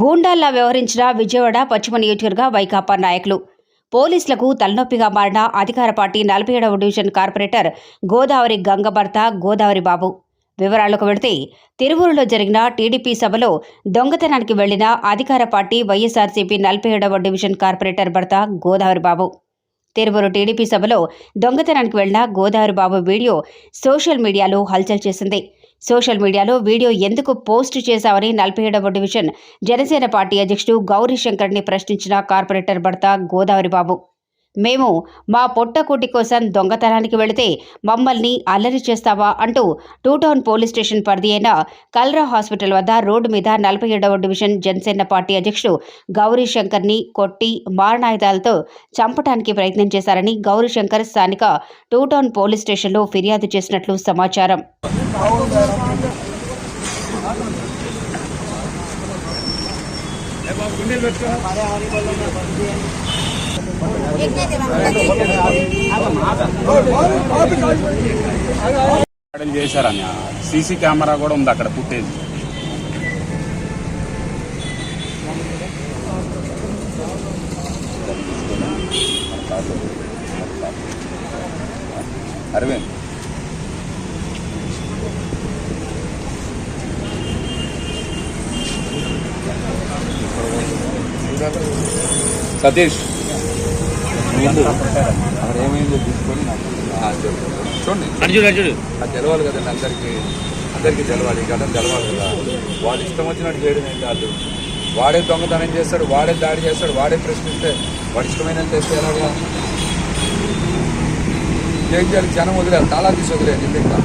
గూండాల్లా వ్యవహరించిన విజయవాడ పశ్చిమ నియోజకవర్గ వైకాపా నాయకులు. పోలీసులకు తలనొప్పిగా మారిన అధికార పార్టీ నలభై ఏడవ డివిజన్ కార్పొరేటర్ గోదావరి గంగభర్త గోదావరి బాబు. వివరాలకు వెళితే తిరువూరులో జరిగిన టీడీపీ సభలో దొంగతనానికి వెళ్ళిన అధికార పార్టీ వైఎస్ఆర్సీపీ నలభై ఏడవ డివిజన్ కార్పొరేటర్ భర్త గోదావరి బాబు. తిరువూరు టీడీపీ సభలో దొంగతనానికి వెళ్ళిన గోదావరి బాబు వీడియో సోషల్ మీడియాలో హల్చల్ చేసింది. సోషల్ మీడియాలో వీడియో ఎందుకు పోస్ట్ చేశావని నలభై ఏడవ డివిజన్ జనసేన పార్టీ అధ్యక్షుడు గౌరీ శంకర్ని ప్రశ్నించిన కార్పొరేటర్ భర్త గోదావరి బాబు. మేము మా పొట్టకూటి కోసం దొంగతనానికి వెళితే మమ్మల్ని అల్లరి చేస్తావా అంటూ టూ టౌన్ పోలీస్ స్టేషన్ పరిధి అయిన కల్రా హాస్పిటల్ వద్ద రోడ్డు మీద నలభై ఏడవ డివిజన్ జనసేన పార్టీ అధ్యక్షుడు గౌరీ శంకర్ని కొట్టి మారణాయుధాలతో చంపడానికి ప్రయత్నం చేశారని గౌరీ శంకర్ స్థానిక టూ టౌన్ పోలీస్ స్టేషన్లో ఫిర్యాదు చేసినట్లు సమాచారం. రికార్డింగ్ చేశారని. సీసీ కెమెరా కూడా ఉంది అక్కడ పుట్టేది అరవింద్. సతీష్ అక్కడ ఏమైందో తీసుకొని చెప్పు. చూడండి. అది తెలవాలి కదండి అందరికి. అందరికీ తెలవాలి. ఈ ఘటన తెలవాలి కదా. వాడు ఇష్టం వచ్చినట్టు చేయడం ఏం కాదు. వాడే దొంగతనం చేస్తాడు వాడే దాడి చేస్తాడు వాడే ప్రశ్నిస్తే వాడు ఇష్టమైన చేస్తే ఎలాగా ఏం చేయాలి? జనం వదిలేదు తాళా తీసి వదిలేదు ఇంకా